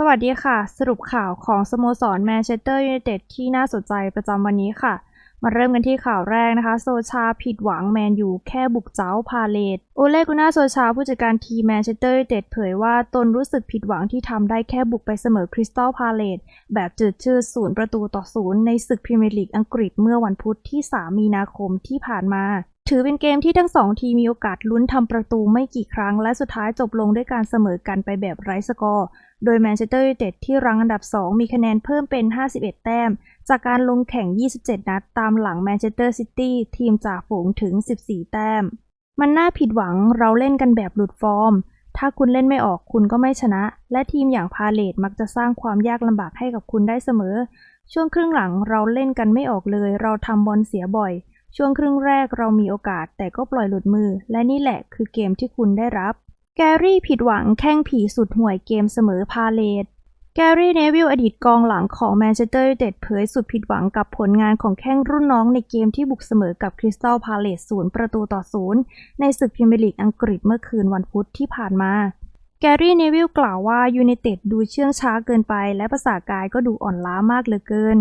สวัสดีค่ะ สรุปข่าวของสโมสรแมนเชสเตอร์ยูไนเต็ดที่น่าสนใจประจำวันนี้ค่ะ มาเริ่มกันที่ข่าวแรกนะคะ โซชาผิดหวังแมนยูแค่บุกเจ้าพาเลตโอเลกุน่าโซชาผู้จัดการทีมแมนเชสเตอร์ยูไนเต็ดเผยว่าตนรู้สึกผิดหวังที่ทำได้แค่บุกไปเสมอคริสตัลพาเลตแบบจืดชืดศูนย์ประตูต่อศูนย์ในศึกพรีเมียร์ลีกอังกฤษเมื่อวันพุธที่ 3 มีนาคมที่ผ่านมา ถือเป็นเกมที่ทั้งสองทีมมีโอกาสลุ้นทำประตูไม่กี่ครั้ง และสุดท้ายจบลงด้วยการเสมอกันไปแบบไร้สกอร์ โดยแมนเชสเตอร์ยูไนเต็ดที่รั้งอันดับ 2 มีคะแนนเพิ่มเป็น 51 แต้ม จากการลงแข่ง 27 นัด ตามหลังแมนเชสเตอร์ซิตี้ทีมจ่าฝูงถึง 14 แต้ม มันน่าผิดหวังเราเล่นกันแบบหลุดฟอร์ม ถ้าคุณเล่นไม่ออกคุณก็ไม่ชนะ และทีมอย่างพาเลตมักจะสร้างความยากลำบากให้กับคุณได้เสมอ ช่วงครึ่งหลังเราเล่นกันไม่ออกเลย เราทำบอลเสียบ่อย ช่วงครึ่งแรกเรามีโอกาสแต่ก็ปล่อยหลุดมือ และนี่แหละคือเกมที่คุณได้รับ แกรี่ผิดหวังแข้งผีสุดห่วยเกมเสมอพาเลตแกรี่เนวิลอดีตกองหลังของแมนเชสเตอร์ยูไนเต็ดเผยสุดผิดหวังกับผลงานของแข้งรุ่นน้องในเกมที่บุกเสมอกับคริสตัลพาเลตศูนย์ประตูต่อศูนย์ในศึกพรีเมียร์ลีกอังกฤษเมื่อคืนวันพุธที่ผ่านมาแกรี่เนวิลกล่าวว่ายูไนเต็ดดูเชื่องช้าเกินไป และภาษากายก็ดูอ่อนล้ามากเหลือเกิน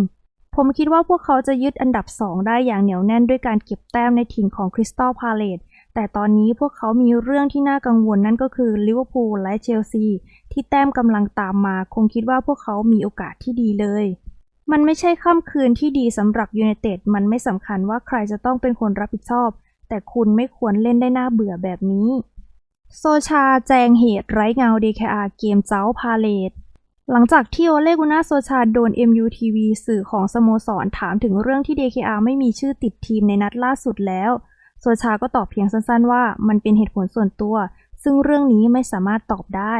ผมคิดว่าพวกเขาจะยึดอันดับ 2 ได้อย่างเหนียวแน่นด้วยการเก็บแต้มในถิ่นของคริสตัลพาเลตแต่ตอนนี้พวกเขามีเรื่องที่น่ากังวลนั่นก็คือลิเวอร์พูลและเชลซีที่แต้มกำลังตามมา คงคิดว่าพวกเขามีโอกาสที่ดีเลย มันไม่ใช่ค่ำคืนที่ดีสำหรับยูไนเต็ดมันไม่สำคัญว่าใครจะต้องเป็นคนรับผิดชอบ แต่คุณไม่ควรเล่นได้น่าเบื่อแบบนี้ โซชาแจงเหตุไร้เงา DKR เกมเจ้าพาเลต หลังจากที่โอเลกุน่าโซชาโดน MUTV สื่อของสโมสรถามถึงเรื่องที่ DKR ไม่มีชื่อติดทีมในนัดล่าสุดแล้ว โซชาก็ตอบเพียงสั้นๆว่ามันเป็นเหตุผลส่วนตัว ซึ่งเรื่องนี้ไม่สามารถตอบได้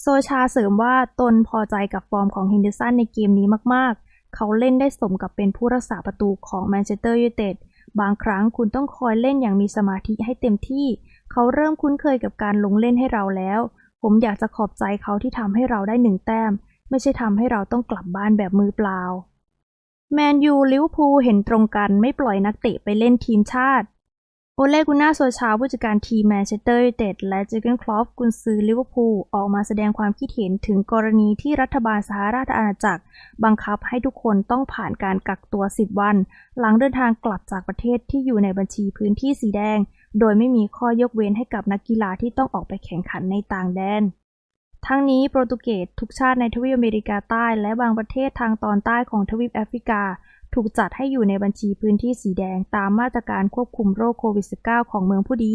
โซชาเสริมว่าตนพอใจกับฟอร์มของเฮนเดอร์สันในเกมนี้มากๆ เขาเล่นได้สมกับเป็นผู้รักษาประตูของแมนเชสเตอร์ยูไนเต็ดบางครั้งคุณต้องคอยเล่นอย่างมีสมาธิให้เต็มที่ เขาเริ่มคุ้นเคยกับการลงเล่นให้เราแล้ว ผมอยากจะขอบใจเขาที่ทำให้เราได้หนึ่งแต้ม ไม่ใช่ทำให้เราต้องกลับบ้านแบบมือเปล่า แมนยูลิเวอร์พูลเห็นตรงกันไม่ปล่อยนักเตะไปเล่นทีมชาติ โอเลกุน่าโซชาผู้จัดการทีมแมนเชสเตอร์ยูไนเต็ดและเจอร์เกนคลอฟกุนซือลิเวอร์พูลออกมาแสดงความคิดเห็นถึงกรณีที่รัฐบาลสหราชอาณาจักร บังคับให้ทุกคนต้องผ่านการกักตัว 10 วัน หลังเดินทางกลับจากประเทศที่อยู่ในบัญชีพื้นที่สีแดง โดยไม่มีข้อยกเว้นให้กับนักกีฬาที่ต้องออกไปแข่งขันในต่างแดน ทั้งนี้โปรตุเกสทุกชาติในทวีปอเมริกาใต้ และบางประเทศทางตอนใต้ของทวีปแอฟริกา ถูกจัดให้อยู่ในบัญชีพื้นที่สีแดงตามมาตรการควบคุมโรคโควิด -19 ของเมืองผู้ดี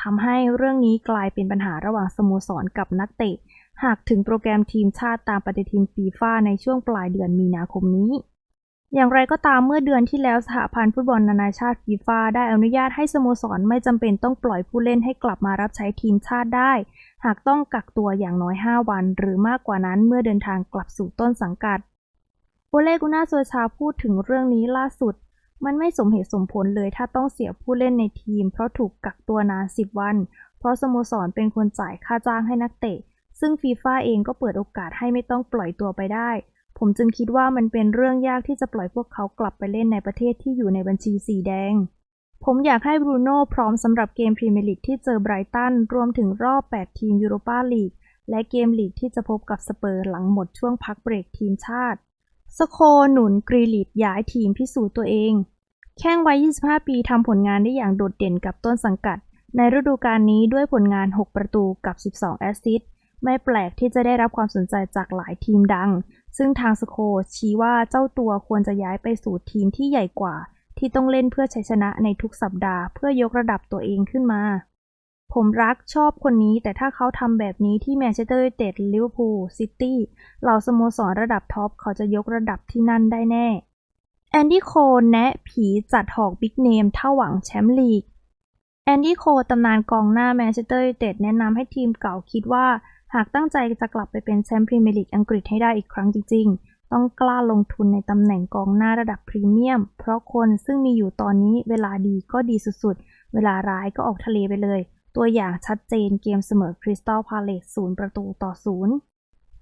ทำให้เรื่องนี้กลายเป็นปัญหาระหว่างสโมสรกับนักเตะ หากถึงโปรแกรมทีมชาติตามปฏิทินฟีฟ่าในช่วงปลายเดือนมีนาคมนี้ อย่างไรก็ตามเมื่อเดือนที่แล้วสหพันธ์ฟุตบอลนานาชาติฟีฟ่าได้อนุญาตให้สโมสรไม่จำเป็นต้องปล่อยผู้เล่นให้กลับมารับใช้ทีมชาติได้ หากต้องกักตัวอย่างน้อย 5 วัน หรือมากกว่านั้นเมื่อเดินทางกลับสู่ต้นสังกัดโอเลกุน่าโซชาพูดถึงเรื่องนี้ล่าสุด มันไม่สมเหตุสมผลเลยถ้าต้องเสียผู้เล่นในทีม เพราะถูกกักตัวนาน 10 วัน เพราะสโมสรเป็นคนจ่ายค่าจ้างให้นักเตะ ซึ่งฟีฟ่าเองก็เปิดโอกาสให้ไม่ต้องปล่อยตัวไปได้ ผมจึงคิดว่ามันเป็นเรื่องยากที่จะปล่อยพวกเขากลับไปเล่นในประเทศที่อยู่ในบัญชีสีแดง ผมอยากให้บรูโน่พร้อมสำหรับเกมพรีเมียร์ลีกที่เจอไบรตันรวมถึงรอบ 8 ทีมยูโรปาลีกและเกมลีกที่จะพบกับสเปอร์หลังหมดช่วงพักเบรกทีมชาติ สโคหนุนกรีลิตย้ายทีมพิสูจน์ตัวเอง แข้งวัย 25 ปีทำผลงานได้อย่างโดดเด่นกับต้นสังกัด ในฤดูกาลนี้ด้วยผลงาน 6 ประตูกับ 12 แอสซิสต์ไม่แปลกที่จะได้รับความสนใจจากหลายทีมดัง ซึ่งทางสโคชี้ว่าเจ้าตัวควรจะย้ายไปสู่ทีมที่ใหญ่กว่า ที่ต้องเล่นเพื่อชัยชนะในทุกสัปดาห์เพื่อยกระดับตัวเองขึ้นมา ผมรักชอบคนนี้แต่ถ้าเขาทำแบบนี้ที่แมนเชสเตอร์ยูไนเต็ดลิเวอร์พูลซิตี้เหล่าสโมสรระดับท็อปเขาจะยกระดับที่นั่นได้แน่แอนดี้โคแนะผีจัดหอกบิ๊กเนมถ้าหวังแชมป์ลีกแอนดี้โคตำนานกองหน้าแมนเชสเตอร์ยูไนเต็ดแนะนำให้ทีมเก่าคิดว่า หากตั้งใจจะกลับไปเป็นแชมป์พรีเมียร์ลีกอังกฤษให้ได้อีกครั้งจริง ๆ ต้องกล้าลงทุนในตำแหน่งกองหน้าระดับพรีเมียม เพราะคนซึ่งมีอยู่ตอนนี้เวลาดีก็ดีสุดๆ เวลาร้ายก็ออกทะเลไปเลย ตัวอย่างชัดเจนเกมเสมอคริสตัลพาเลตศูนย์ประตูต่อศูนย์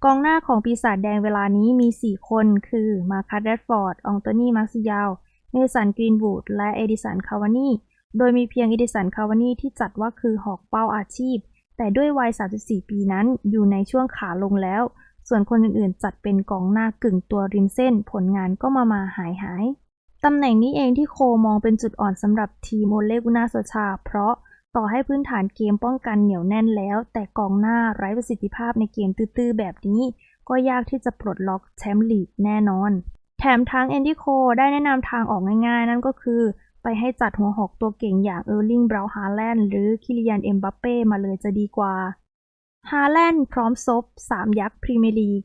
กองหน้าของปีศาจแดงเวลานี้มี 4 คน คือ มาคัสแรดฟอร์ด องโตนีมาร์ซิยาลเมสันกรีนวูด และเอดิสัน คาวานี โดยมีเพียงเอดิสัน คาวานีที่จัดว่าคือหอกเป้าอาชีพ แต่ด้วยวัย 34 ปีนั้นอยู่ในช่วงขาลงแล้ว ส่วนคนอื่นๆ จัดเป็นกองหน้ากึ่งตัวริมเส้น ผลงานก็มามาหายหาย ตำแหน่งนี้เองที่โคมองเป็นจุดอ่อนสำหรับทีมโอเลกุนาโซชา เพราะต่อให้พื้นฐานเกมป้องกันเหนียวแน่นแล้ว แต่กองหน้าไร้ประสิทธิภาพในเกมตื้อๆ แบบนี้ ก็ยากที่จะปลดล็อกแชมป์ลีกแน่นอน แถมทั้งแอนดี้โคได้แนะนำทางออกง่ายๆ นั่นก็คือ ไปให้จัดหัวหอกตัวเก่งอย่างเออร์ลิง บราวน์ฮาแลนด์หรือคิริยันเอ็มบัปเป้มาเลยจะดีกว่า ฮาแลนด์พร้อมซบสามยักษ์พรีเมียร์ลีก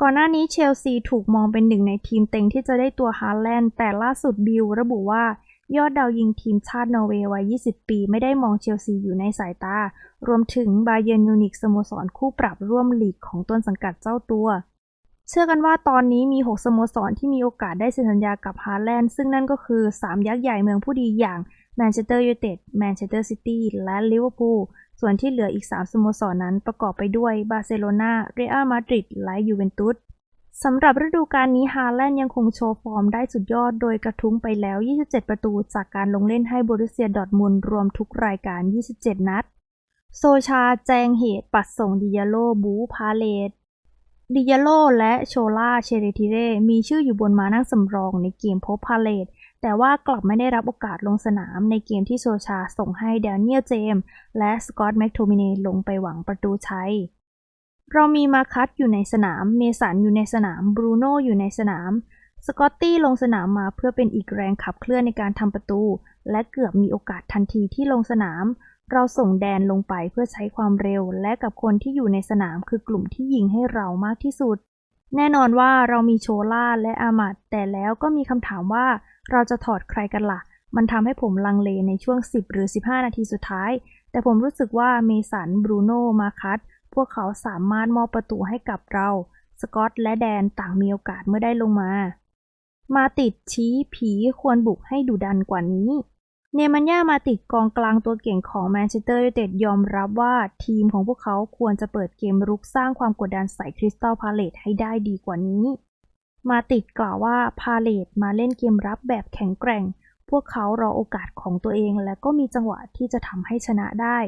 ก่อนหน้านี้เชลซีถูกมองเป็นหนึ่งในทีมเต็งที่จะได้ตัวฮาแลนด์แต่ล่าสุดบิลระบุว่ายอดดาวยิงทีมชาตินอร์เวย์วัย 20 ปี ไม่ได้มองเชลซีอยู่ในสายตา รวมถึงบาเยิร์นมิวนิกสโมสรคู่ปรับร่วมลีกของต้นสังกัดเจ้าตัว เชื่อกันว่าตอนนี้มี 6 สโมสรที่มีโอกาสได้เซ็นสัญญากับฮาแลนด์ ซึ่งนั่นก็คือ 3 ยักษ์ใหญ่เมืองผู้ดีอย่างแมนเชสเตอร์ยูไนเต็ด แมนเชสเตอร์ซิตี้ และลิเวอร์พูล ส่วนที่เหลืออีก 3 สโมสรนั้นประกอบไปด้วยบาร์เซโลนา เรอัลมาดริด และยูเวนตุสสำหรับฤดูกาลนี้ฮาแลนด์ยังคงโชว์ฟอร์มได้สุดยอดโดยกระทุ้งไปแล้ว 27 ประตูจากการลงเล่นให้บรุเซียดอร์ทมุนรวมทุกรายการ 27 นัด โซชา แจงเหตุ ปัดส่งดิยาโล บู พาเลต ดิยาโลและโชล่าเชเรติเรมีชื่ออยู่บนม้านั่งสำรองในเกมพบพาเลตแต่ว่ากลับไม่ได้รับโอกาสลงสนามในเกมที่โซชาส่งให้แดเนียลเจมส์และสกอตต์แมคโทมิเนลงไปหวังประตูชัย เรามีมาคัตอยู่ในสนาม เมสันอยู่ในสนาม บรูโน่อยู่ในสนาม สกอตตี้ลงสนามมาเพื่อเป็นอีกแรงขับเคลื่อนในการทำประตู และเกือบมีโอกาสทันทีที่ลงสนาม เราส่งแดนลงไปเพื่อใช้ความเร็ว และกับคนที่อยู่ในสนามคือกลุ่มที่ยิงให้เรามากที่สุด แน่นอนว่าเรามีโชล่าและอามัดแต่แล้วก็มีคำถามว่าเราจะถอดใครกันละ่ะ มันทำให้ผมลังเลในช่วง 10 หรือ 15 นาทีสุดท้าย แต่ผมรู้สึกว่าเมสันบรูโน่มาคัตพวกเขาสามารถมอบประตูให้กับเรา สกอตและแดนต่างมีโอกาสเมื่อได้ลงมา มาติดชี้ผีควรบุกให้ดุดันกว่านี้ เนมันย่ามาติดกองกลางตัวเก่งของแมนเชสเตอร์ยูไนเต็ดยอมรับว่าทีมของพวกเขาควรจะเปิดเกมรุกสร้างความกดดันใส่คริสตัลพาเลตให้ได้ดีกว่านี้ มาติดกล่าวว่าพาเลตมาเล่นเกมรับแบบแข็งแกร่ง พวกเขารอโอกาสของตัวเอง และก็มีจังหวะที่จะทำให้ชนะได้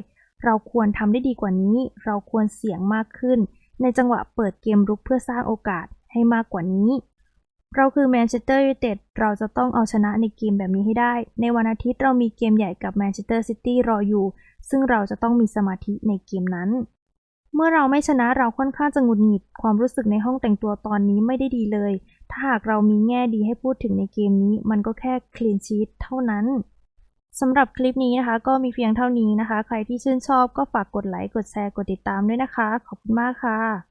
เราควรทำได้ดีกว่านี้ เราควรเสี่ยงมากขึ้น ในจังหวะเปิดเกมรุกเพื่อสร้างโอกาสให้มากกว่านี้ เราคือแมนเชสเตอร์ยูไนเต็ด เราจะต้องเอาชนะในเกมแบบนี้ให้ได้ ในวันอาทิตย์เรามีเกมใหญ่กับแมนเชสเตอร์ซิตี้รออยู่ ซึ่งเราจะต้องมีสมาธิในเกมนั้น เมื่อเราไม่ชนะเราค่อนข้างจะหงุดหงิด ความรู้สึกในห้องแต่งตัวตอนนี้ไม่ได้ดีเลย ถ้าหากเรามีแง่ดีให้พูดถึงในเกมนี้ มันก็แค่คลีนชีตเท่านั้นสำหรับคลิปนี้นะคะ ก็มีเพียงเท่านี้นะคะ ใครที่ชื่นชอบก็ฝากกดไลค์ กดแชร์ กดติดตามด้วยนะคะ ขอบคุณมากค่ะ